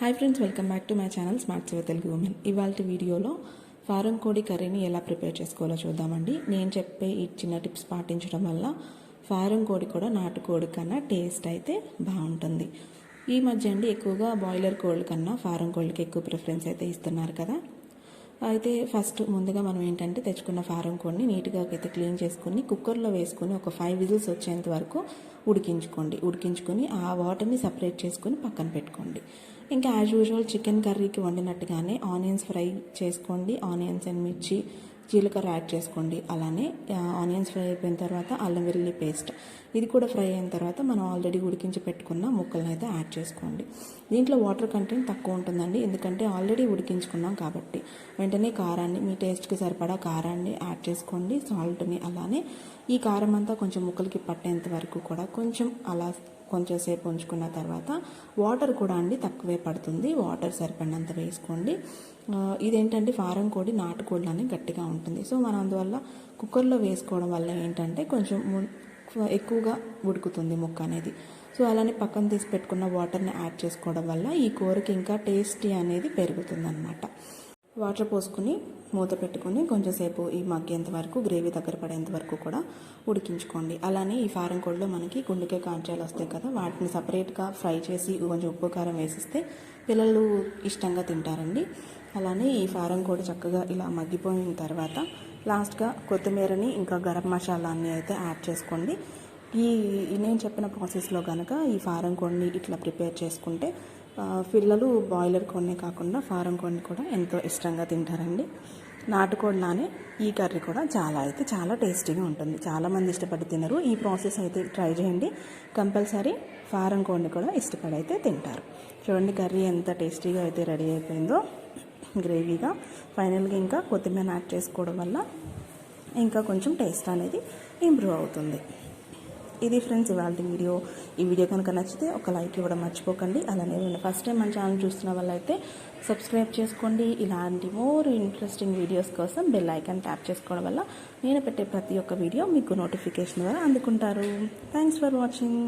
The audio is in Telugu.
Hi friends welcome back to my channel smart Seva Telugu women ఇవాళ వీడియోలో ఫారం కోడి కర్రీని ఎలా ప్రిపేర్ చేసుకోవాలో చూద్దామండి. నేను చెప్పే ఈ చిన్న టిప్స్ పాటించడం వల్ల ఫారం కోడి కూడా నాటుకోడి కన్నా టేస్ట్ అయితే బాగుంటుంది. ఈ మధ్య అండి ఎక్కువగా బాయిలర్ కోళ్ళ కన్నా ఫారం కోళ్ళకి ఎక్కువ ప్రిఫరెన్స్ అయితే ఇస్తున్నారు కదా. అయితే ఫస్ట్ ముందుగా మనం ఏంటంటే తెచ్చుకున్న ఫారం కోడిని నీట్గా అయితే క్లీన్ చేసుకుని కుక్కర్లో వేసుకొని ఒక ఫైవ్ విజిల్స్ వచ్చేంత వరకు ఉడికించుకోండి. ఉడికించుకొని ఆ వాటర్ని సపరేట్ చేసుకొని పక్కన పెట్టుకోండి. ఇంకా యాజ్ యూజువల్ చికెన్ కర్రీకి వండినట్టుగానే ఆనియన్స్ ఫ్రై చేసుకోండి. ఆనియన్స్ అండ్ మిర్చి జీలకర్ర యాడ్ చేసుకోండి. అలానే ఆనియన్స్ ఫ్రై అయిపోయిన తర్వాత అల్లం వెల్లుల్లి పేస్ట్. ఇది కూడా ఫ్రై అయిన తర్వాత మనం ఆల్రెడీ ఉడికించి పెట్టుకున్న ముక్కలను అయితే యాడ్ చేసుకోండి. దీంట్లో వాటర్ కంటెంట్ తక్కువ ఉంటుందండి. ఎందుకంటే ఆల్రెడీ ఉడికించుకున్నాం కాబట్టి. వెంటనే కారాన్ని మీ టేస్ట్కి సరిపడా కారాన్ని యాడ్ చేసుకోండి. సాల్ట్ని అలానే ఈ కారం అంతా కొంచెం ముక్కలకి పట్టేంత వరకు కూడా కొంచెం అలా కొంచెం సేపు ఉంచుకున్న తర్వాత వాటర్ కూడా అండి తక్కువే పడుతుంది. వాటర్ సరిపడినంత వేసుకోండి. ఇదేంటంటే ఫారం కోడి నాటుకోళ్ళని గట్టిగా ఉంటుంది. సో మనం అందువల్ల కుక్కర్లో వేసుకోవడం వల్ల ఏంటంటే కొంచెం ఎక్కువగా ఉడుకుతుంది ముక్క అనేది. సో అలానే పక్కన తీసి పెట్టుకున్న వాటర్ని యాడ్ చేసుకోవడం వల్ల ఈ కూరకి ఇంకా టేస్టీ అనేది పెరుగుతుంది అనమాట వాటర్ పోసుకుని మూత పెట్టుకొని కొంచెంసేపు ఈ మగ్గేంత వరకు గ్రేవీ దగ్గర పడేంత వరకు కూడా ఉడికించుకోండి. అలానే ఈ ఫారం కోడిలో మనకి గుండెకాయ కాంచాలు వస్తాయి కదా వాటిని సపరేట్గా ఫ్రై చేసి కొంచెం ఉప్పు కారం వేసిస్తే పిల్లలు ఇష్టంగా తింటారండి. అలానే ఈ ఫారం కోడి చక్కగా ఇలా మగ్గిపోయిన తర్వాత లాస్ట్గా కొత్తిమీరని ఇంకా గరం మసాలాన్ని అయితే యాడ్ చేసుకోండి. ఈ నేను చెప్పిన ప్రాసెస్లో కనుక ఈ ఫారం కోడిని ఇట్లా ప్రిపేర్ చేసుకుంటే పిల్లలు బాయిలర్ కోడినే కాకుండా ఫారం కోడిని కూడా ఎంతో ఇష్టంగా తింటారండి. నాటుకోడిలానే ఈ కర్రీ కూడా చాలా అయితే చాలా టేస్టీగా ఉంటుంది. చాలామంది ఇష్టపడి తినరు. ఈ ప్రాసెస్ అయితే ట్రై చేయండి. కంపల్సరీ ఫారం కోడిని కూడా ఇష్టపడి అయితే తింటారు. చూడండి కర్రీ ఎంత టేస్టీగా అయితే రెడీ అయిపోయిందో. గ్రేవీగా. ఫైనల్గా ఇంకా కొత్తిమీర యాడ్ చేసుకోవడం వల్ల ఇంకా కొంచెం టేస్ట్ అనేది ఇంప్రూవ్ అవుతుంది. ఇది ఫ్రెండ్స్ ఇవాళ వీడియో. ఈ వీడియో కనుక నచ్చితే ఒక లైక్ ఇవ్వడం మర్చిపోకండి. అలానే ఫస్ట్ టైం మన ఛానల్ చూస్తున్న వాళ్ళైతే సబ్స్క్రైబ్ చేసుకోండి. ఇలాంటి మోర్ ఇంట్రెస్టింగ్ వీడియోస్ కోసం బెల్ ఐకాన్ ట్యాప్ చేసుకోవడం వల్ల నేను పెట్టే ప్రతి ఒక్క వీడియో మీకు నోటిఫికేషన్ ద్వారా అందుకుంటారు. Thanks for watching